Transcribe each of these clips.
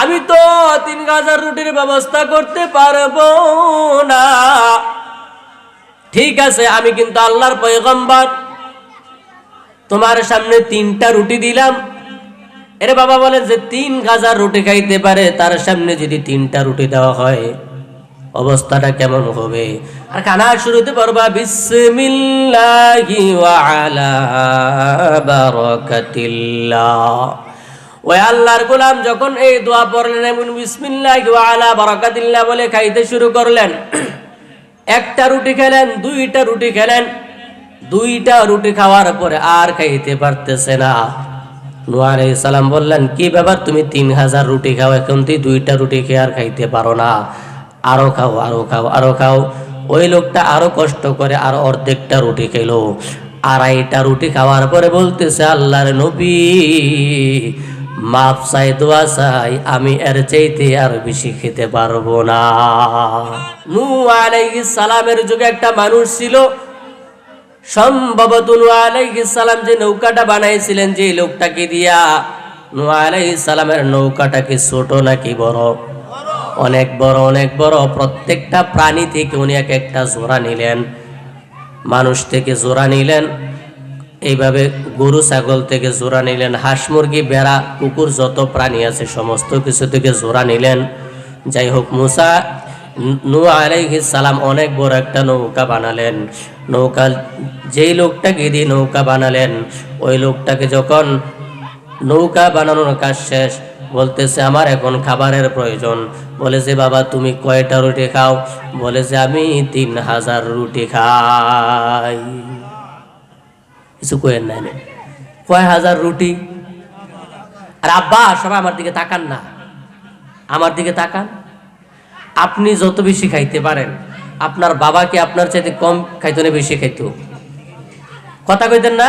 আমি তো তিন গাজার রুটির ব্যবস্থা করতে পারব না। ঠিক আছে, আমি কিন্তু আল্লাহর পয়গম্বর। তোমার সামনে তিনটা রুটি দিলাম। এরে বাবা বলেন যে তিন গাজার রুটি খাইতে পারে, তার সামনে যদি তিনটা রুটি দেওয়া হয়, অবস্থাটা কেমন হবে? আর খানা শুরুতে পারবা বিসমিল্লাহি ওয়া আলা ওই আল্লাহর গোলাম যখন এই দোয়া পড়লেন, এমন বিসমিল্লাহি আলা বারাকাতিল্লাহ বলে খাইতে শুরু করলেন। একটা রুটি খেলেন, দুইটা রুটি খেলেন, দুইটা রুটি খাওয়ার পরে আর খাইতে পারতেছে না। নুয়ার সালাম বললেন, কি ব্যাপার? তুমি তিন হাজার রুটি খাও, এখন তুই দুইটা রুটি খেয়ে আর খাইতে পারো না। আরও খাও আরও খাও আরও খাও। ওই লোকটা আরও কষ্ট করে আর অর্ধেকটা রুটি খেলো। আড়াইটা রুটি খাওয়ার পরে বলতেছে, আল্লাহর নবী মাপ চাই, দোয়া চাই, আমি এর চাইতে আর বেশি খেতে পারব না। নু আলাইহিস সালামের যুগে একটা মানুষ ছিল, সম্ভবত নু আলাইহিস সালাম যে নৌকাটা বানাইছিলেন, যে লোকটাকে দিয়া নু আলাইহিস সালামের নৌকাটা কি ছোট নাকি বড়? অনেক বড় অনেক বড়। প্রত্যেকটা প্রাণী থেকে উনি এক একটা জোড়া নিলেন। মানুষ থেকে জোড়া নিলেন। এইভাবে গরু, ছাগল থেকে জোড়া নিলেন। হাঁস, মুরগি বেড়া কুকুর যত প্রাণী আছে, সমস্ত কিছু থেকে জোড়া নিলেন। যাই হোক, মুসা নু আলাইহিস সালাম অনেক বড় একটা নৌকা বানালেন। নৌকা, যেই লোকটাকে দিয়ে নৌকা বানালেন, ওই লোকটাকে যখন নৌকা বানানোর কাজ শেষ, বলতেছে, আমার এখন খাবারের প্রয়োজন। বলে যে বাবা, তুমি কয়টা রুটি খাও? বলে যে আমি তিন হাজার রুটি খাই। কিছু কয়েন নাই। কয় হাজার রুটি? আর আব্বা, সবাই আমার দিকে তাকান না। আমার দিকে তাকান। আপনি যত বেশি খাইতে পারেন, আপনার বাবাকে আপনার চাইতে কম খাইতো না বেশি খাইতো কথা কইতেন না?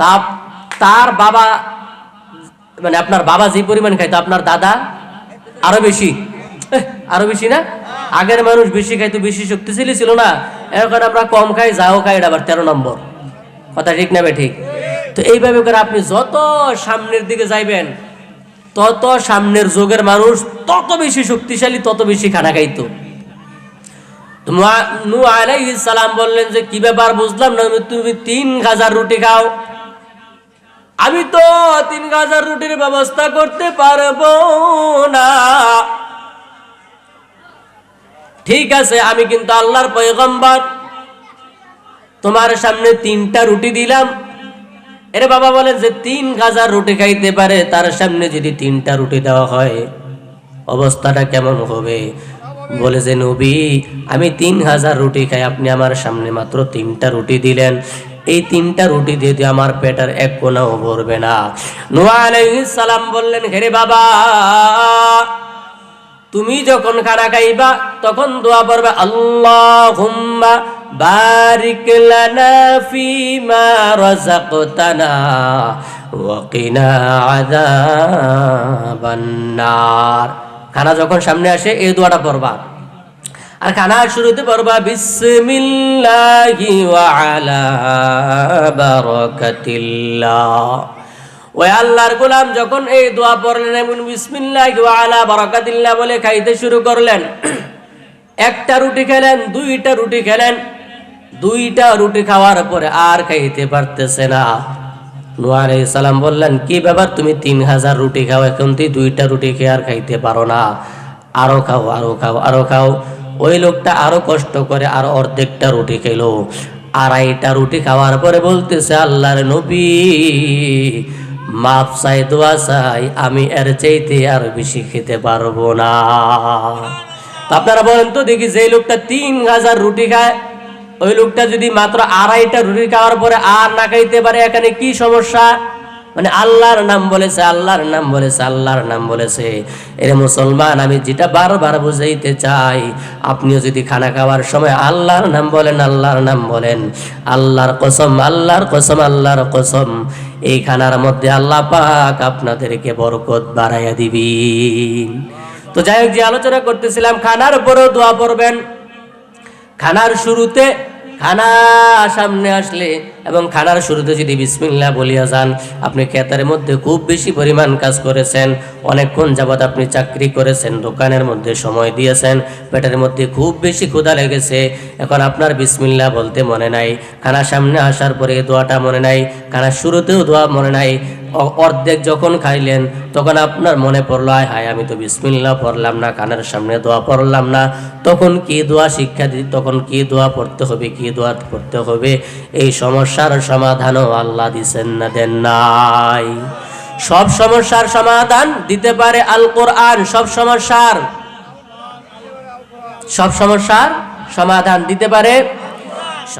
তা তার বাবা মানে আপনার বাবা যে পরিমাণ খাইতো, আপনার দাদা আরও বেশি। আরও বেশি না? আগের মানুষ বেশি খাইতো, বেশি শক্তিশালী ছিল না। এখন আমরা কম খাই, যাও খাই, এটা আবার তেরো নম্বর। কথা ঠিক না ঠিক? তো এইভাবে করে আপনি যত সামনের দিকে যাইবেন, তত সামনের যুগের মানুষ তত বেশি শক্তিশালী, তত বেশি খানা খাইতো সালাম বললেন যে, কি ব্যাপার বুঝলাম না তুমি তিন হাজার রুটি খাও? আমি তো তিন হাজার রুটির ব্যবস্থা করতে পারব না। ঠিক আছে, আমি কিন্তু আল্লাহর পয়গম্বর তোমার সামনে তিনটা রুটি দিলাম। এরে বাবা বলেন যে তিন হাজার রুটি খাইতে পারে, তার সামনে যদি তিনটা রুটি দেওয়া হয়, অবস্থাটা কেমন হবে? বলে যে, নবী, আমি তিন হাজার রুটি খাই, আপনি আমার সামনে মাত্র তিনটা রুটি দিলেন। এই তিনটা রুটি দিয়ে দিয়ে আমার পেটের এক কোনাও ভরবে না। নোয়া সালাম বললেন, হেরে বাবা, তুমি যখন খানা খাইবা, তখন দোয়া পড়বে, আল্লাহুম্মা বারিক লানা ফিমা রাযাকতানা ওয়া কিনা আযাবান নার খানা যখন সামনে আসে, এই দোয়াটা পড়বা। আর খানা শুরুতে পড়বা, বিসমিল্লাহি ওয়া আলা বারাকাতিল্লাহ। ওই আল্লাহর গোলাম যখন এই দোয়া পড়লেন, এমন বিসমিল্লাহ আলা বারাকাতিল্লাহ বলে খাইতে শুরু করলেন। একটা রুটি খেলেন, দুইটা রুটি খেলেন। দুইটা রুটি খাওয়ার পরে আর খাইতে পারতেছে না। নুয়ার সালাম বললেন, কি ব্যাপার? তুমি তিন হাজার রুটি খাও, এখন তুই দুইটা রুটি খেয়ে আর খাইতে পারো না। আরও খাও আরও খাও আরও খাও। ওই লোকটা আরও কষ্ট করে আর অর্ধেকটা রুটি খেলো। আড়াইটা রুটি খাওয়ার পরে বলতেছে, আল্লাহর নবী মাপ চাই, দোয়া চাই, আমি এর চাইতে আর বেশি খেতে পারব না। আপনারা বলেন তো দেখি যে লোকটা তিন হাজার রুটি খায় ওই লোকটা যদি মাত্র আড়াইটা রুটি খাওয়ার পরে আর না খাইতে পারে, এখানে কি সমস্যা? মানে আল্লাহর নাম বলেছে, আল্লাহর নাম বলেছে, আল্লাহর নাম বলেছে। এর মুসলমান, আমি যেটা বারবার বুঝাইতে চাই, আপনিও যদি খানা খাওয়ার সময় আল্লাহর নাম বলেন, আল্লাহর নাম বলেন। আল্লাহর কসম আল্লাহর কসম আল্লাহর কসম। এই খানার মধ্যে আল্লাহ পাক আপনাদেরকে বরকত বাড়াইয়া দিবেন। তো যাই হোক, যে আলোচনা করতেছিলাম, খানার উপরেও দোয়া পড়বেন। খানার শুরুতে খানা সামনে আসলে এবং খানার শুরুতে যদি বিসমিল্লা বলিয়া যান, আপনি খেতের মধ্যে খুব বেশি পরিমাণ কাজ করেছেন, অনেকক্ষণ যাবৎ আপনি চাকরি করেছেন, দোকানের মধ্যে সময় দিয়েছেন, পেটের মধ্যে খুব বেশি ক্ষুধা লেগেছে, এখন আপনার বিসমিল্লা বলতে মনে নাই, খানা সামনে আসার পরে দোয়াটা মনে নাই, খানার শুরুতেও দোয়া মনে নাই অর্ধেক যখন খাইলেন, তখন আপনার মনে পড়ল, আয় হায়, আমি তো বিসমিল্লা পড়লাম না, কানের সামনে দোয়া পড়লাম না। তখন কি দোয়া শিক্ষা দিই তখন কি দোয়া পড়তে হবে, কি দোয়া পড়তে হবে? এই সমস্যার সমাধানও আল্লাহ দিছেন না, দেন নাই। সব সমস্যার সমাধান দিতে পারে আল কোরআন সব সমস্যার সব সমস্যার সমাধান দিতে পারে